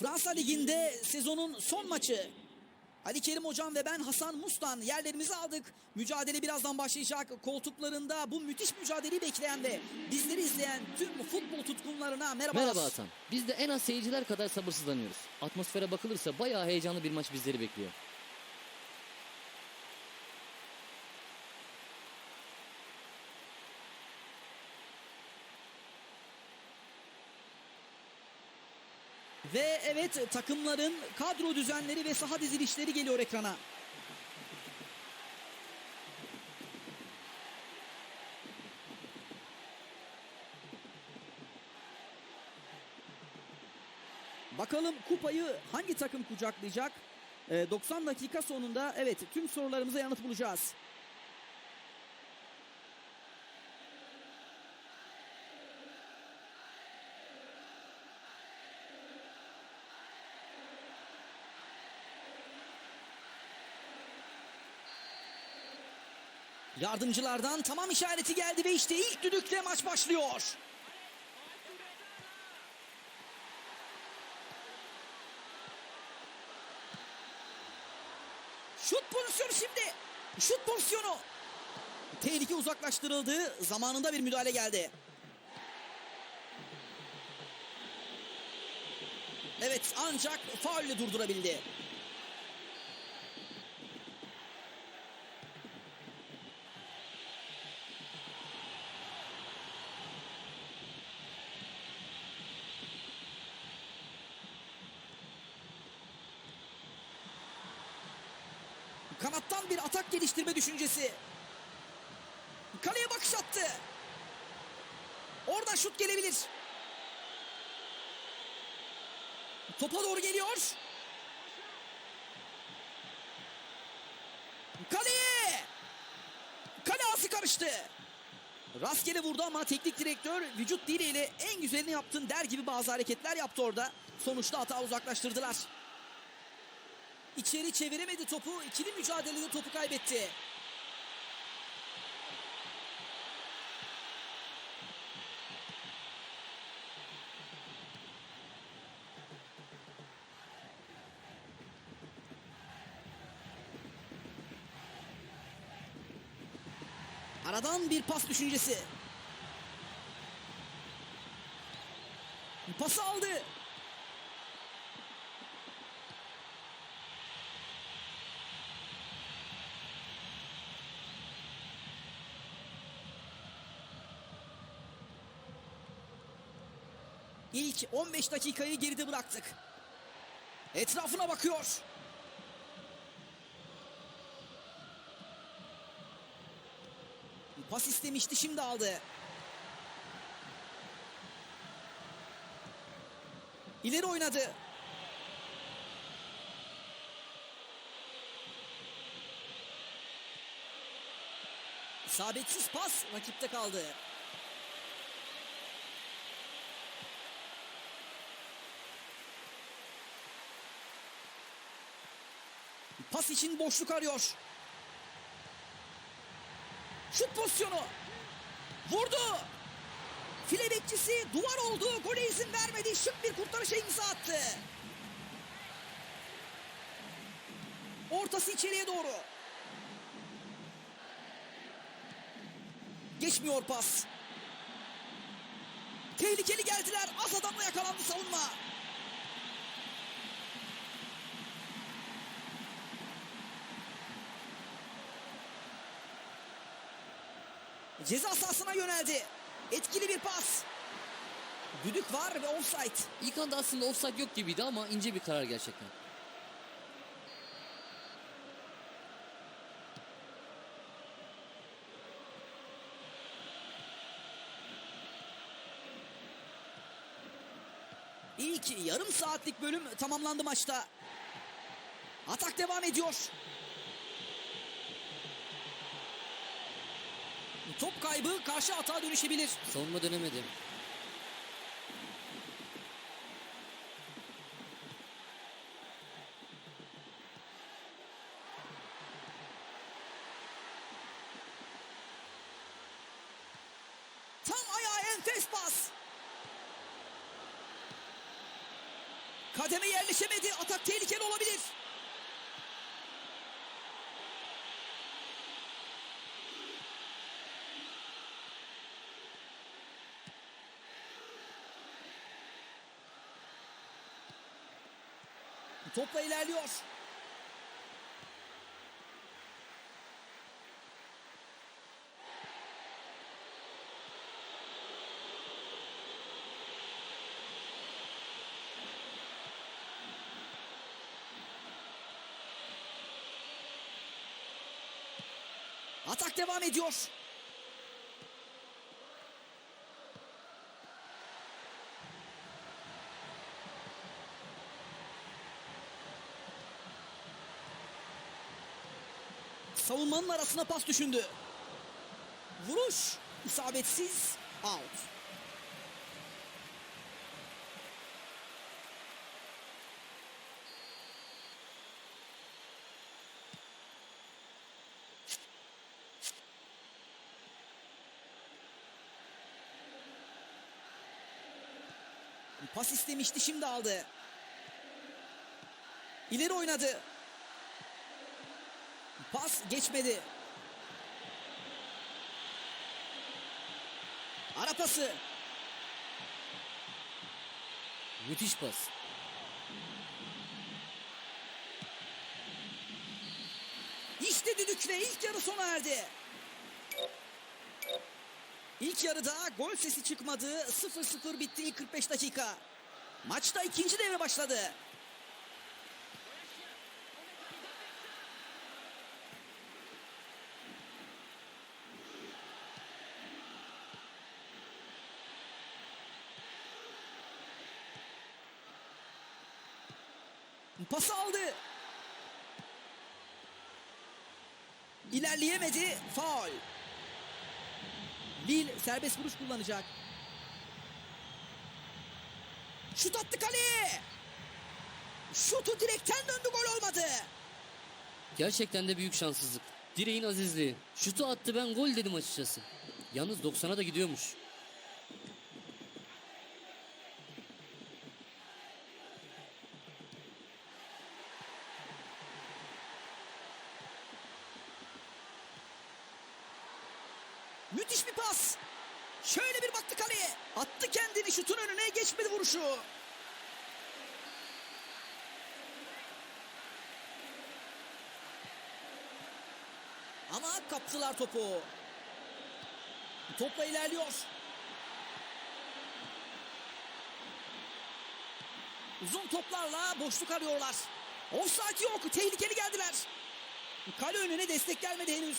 Fransa Ligi'nde sezonun son maçı. Ali Kerim Hocam ve ben Hasan Mustan yerlerimizi aldık. Mücadele birazdan başlayacak. Koltuklarında bu müthiş mücadeleyi bekleyen ve bizleri izleyen tüm futbol tutkunlarına merhabalar. Merhaba Hasan. Biz de en az seyirciler kadar sabırsızlanıyoruz. Atmosfere bakılırsa bayağı heyecanlı bir maç bizleri bekliyor. Ve evet takımların kadro düzenleri ve saha dizilişleri geliyor ekrana. Bakalım kupayı hangi takım kucaklayacak? Ee, 90 dakika sonunda evet tüm sorularımıza yanıt bulacağız. Yardımcılardan tamam işareti geldi ve işte ilk düdükle maç başlıyor. Şut pozisyonu şimdi. Şut pozisyonu. Tehlike uzaklaştırıldı. Zamanında bir müdahale geldi. Evet ancak faulle durdurabildi. Kanattan bir atak geliştirme düşüncesi. Kaleye bakış attı. Oradan şut gelebilir. Topa doğru geliyor. Kaleye! Kale ağzı karıştı. Rastgele vurdu ama teknik direktör vücut diliyle en güzelini yaptın der gibi bazı hareketler yaptı orada. Sonuçta hata uzaklaştırdılar. İçeri çeviremedi topu. İkili mücadelede topu kaybetti. Aradan bir pas düşüncesi. Pası aldı. İlk 15 dakikayı geride bıraktık. Etrafına bakıyor. Pas istemişti şimdi aldı. İleri oynadı. İsabetsiz pas rakipte kaldı. Pas için boşluk arıyor. Şut pozisyonu. Vurdu. File bekçisi duvar oldu. Gole izin vermedi. Şık bir kurtarışa imza attı. Ortası içeriye doğru. Geçmiyor pas. Tehlikeli geldiler. Az adamla yakalandı savunma. Ceza sahasına yöneldi. Etkili bir pas. Düdük var ve offside. İlk anda aslında offside yok gibiydi ama ince bir karar gerçekten. İlk yarım saatlik bölüm tamamlandı maçta. Atak devam ediyor. Top kaybı karşı atağa dönüşebilir. Savunma dönemedi. Tam ayağa enfes pas. Kademe yerleşemedi. Atak tehlikeli olabilir. Topla ilerliyor. Atak devam ediyor. Savunmanın arasına pas düşündü. Vuruş isabetsiz out. Pas istemişti şimdi aldı. İleri oynadı. Pas geçmedi. Ara pası. Müthiş pas. İşte düdükle ilk yarı sona erdi. İlk yarıda gol sesi çıkmadı. 0-0 bitti ilk 45 dakika. Maçta ikinci devre başladı. Pası aldı. İlerleyemedi. Faul. Lille serbest vuruş kullanacak. Şut attı kaleye. Şutu direkten döndü gol olmadı. Gerçekten de büyük şanssızlık. Direğin azizliği. Şutu attı ben gol dedim açıkçası. Yalnız 90'a da gidiyormuş. Müthiş bir pas. Şöyle bir baktı kaleye. Attı kendini şutun önüne geçmedi vuruşu. Ama kaptılar topu. Topla ilerliyor. Uzun toplarla boşluk arıyorlar. Offside yok. Tehlikeli geldiler. Kale önüne destek gelmedi henüz.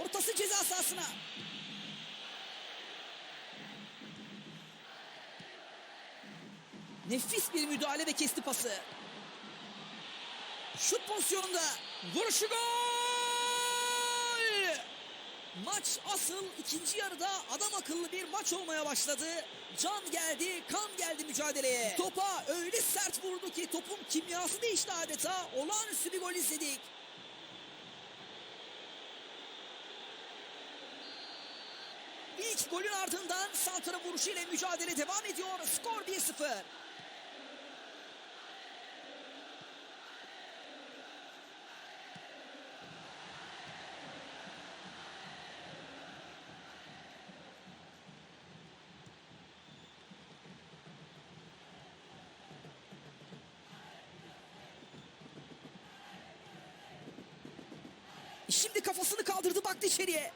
Ortası ceza sahasına. Nefis bir müdahale ve kesti pası. Şut pozisyonunda vuruşu gol! Maç asıl ikinci yarıda adam akıllı bir maç olmaya başladı. Can geldi, kan geldi mücadeleye. Topa öyle sert vurdu ki topun kimyası değişti adeta. Olağanüstü bir gol izledik. İlk golün ardından santra vuruşu ile mücadele devam ediyor. Skor 1-0. Şimdi kafasını kaldırdı baktı içeriye.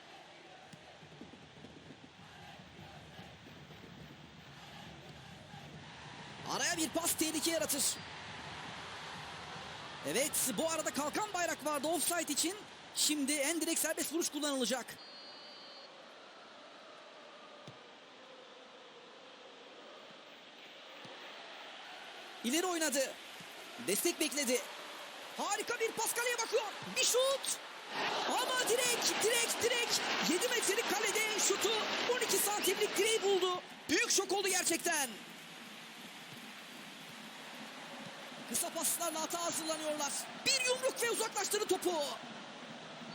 Araya bir pas tehlike yaratır. Evet bu arada kalkan bayrak vardı offside için. Şimdi en direkt serbest vuruş kullanılacak. İleri oynadı. Destek bekledi. Harika bir pas kaleye bakıyor. Bir şut. Ama direkt, direkt, direkt. 7 metrelik kalede şutu 12 santimlik direği buldu. Büyük şok oldu gerçekten. Kısa paslarla hata hazırlanıyorlar. Bir yumruk ve uzaklaştırdı topu.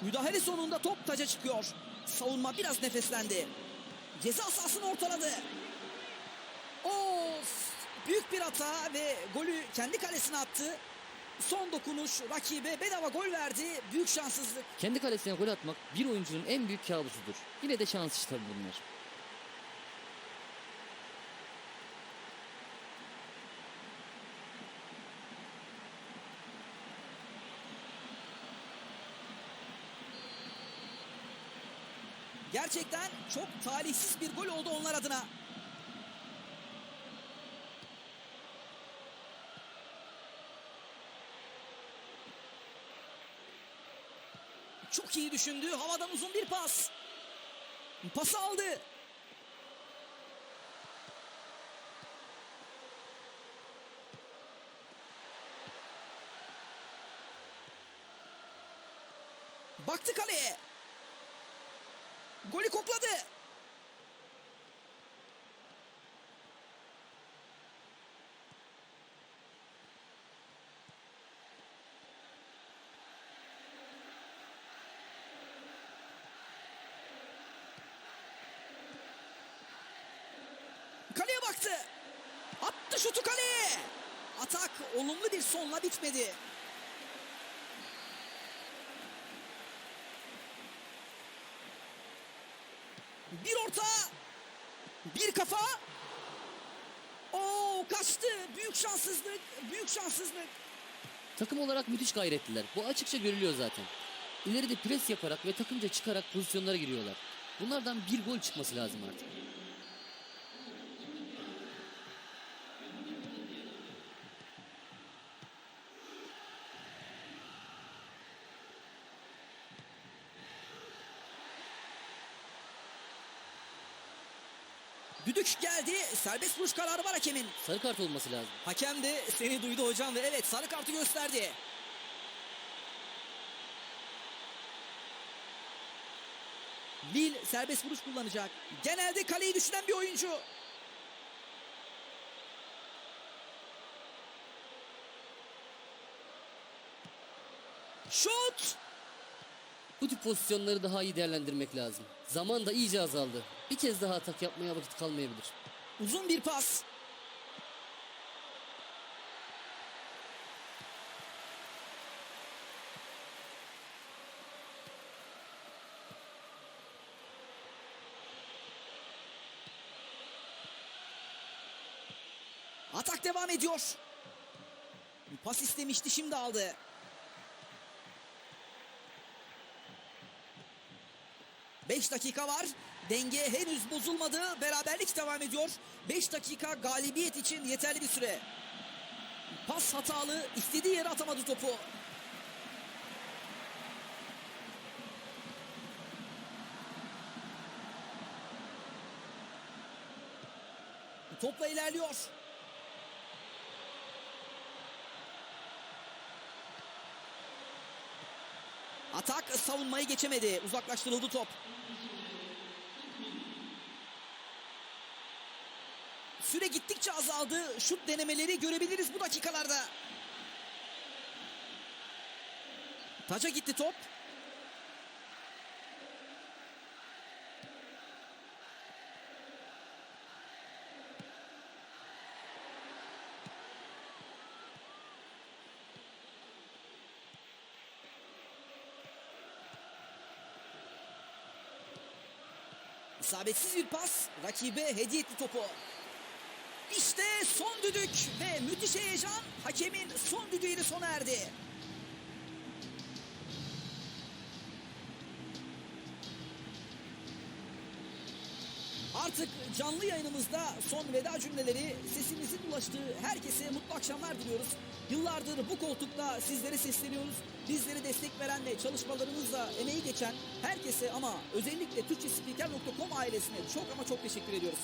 Müdahale sonunda top taca çıkıyor. Savunma biraz nefeslendi. Ceza sahasını ortaladı. O büyük bir hata ve golü kendi kalesine attı. Son dokunuş rakibe bedava gol verdi. Büyük şanssızlık. Kendi kalesine gol atmak bir oyuncunun en büyük kabusudur. Yine de şans tabii bunlar. Gerçekten çok talihsiz bir gol oldu onlar adına. Çok iyi düşündü. Havadan uzun bir pas. Pası aldı. Baktı kaleye. Golü kokladı. Kaleye baktı. Attı şutu kaleye. Atak olumlu bir sonla bitmedi. Bir orta. Bir kafa. Oo kaçtı. Büyük şanssızlık. Büyük şanssızlık. Takım olarak müthiş gayretliler. Bu açıkça görülüyor zaten. İleride pres yaparak ve takımca çıkarak pozisyonlara giriyorlar. Bunlardan bir gol çıkması lazım artık. Düdük geldi. Serbest vuruş kararı var hakemin. Sarı kart olması lazım. Hakem de seni duydu hocam ve evet sarı kartı gösterdi. Lille serbest vuruş kullanacak. Genelde kaleyi düşünen bir oyuncu. Şut! Bu tip pozisyonları daha iyi değerlendirmek lazım. Zaman da iyice azaldı. Bir kez daha atak yapmaya vakit kalmayabilir. Uzun bir pas. Atak devam ediyor. Pas istemişti şimdi aldı. Beş dakika var. Denge henüz bozulmadı. Beraberlik devam ediyor. 5 dakika galibiyet için yeterli bir süre. Pas hatalı. istediği yere atamadı topu. Topla ilerliyor. Atak savunmayı geçemedi. Uzaklaştırıldı top. Süre gittikçe azaldı. Şut denemeleri görebiliriz bu dakikalarda. Taca gitti top. İsabetsiz bir pas rakibe hediye etti topu. İşte son düdük ve müthiş heyecan hakemin son düdüğüyle sona erdi. Artık canlı yayınımızda son veda cümleleri sesimizin ulaştığı herkese mutlu akşamlar diliyoruz. Yıllardır bu koltukta sizlere sesleniyoruz. Bizleri destek veren ve çalışmalarımızla emeği geçen herkese ama özellikle Türkçespiker.com ailesine çok ama çok teşekkür ediyoruz.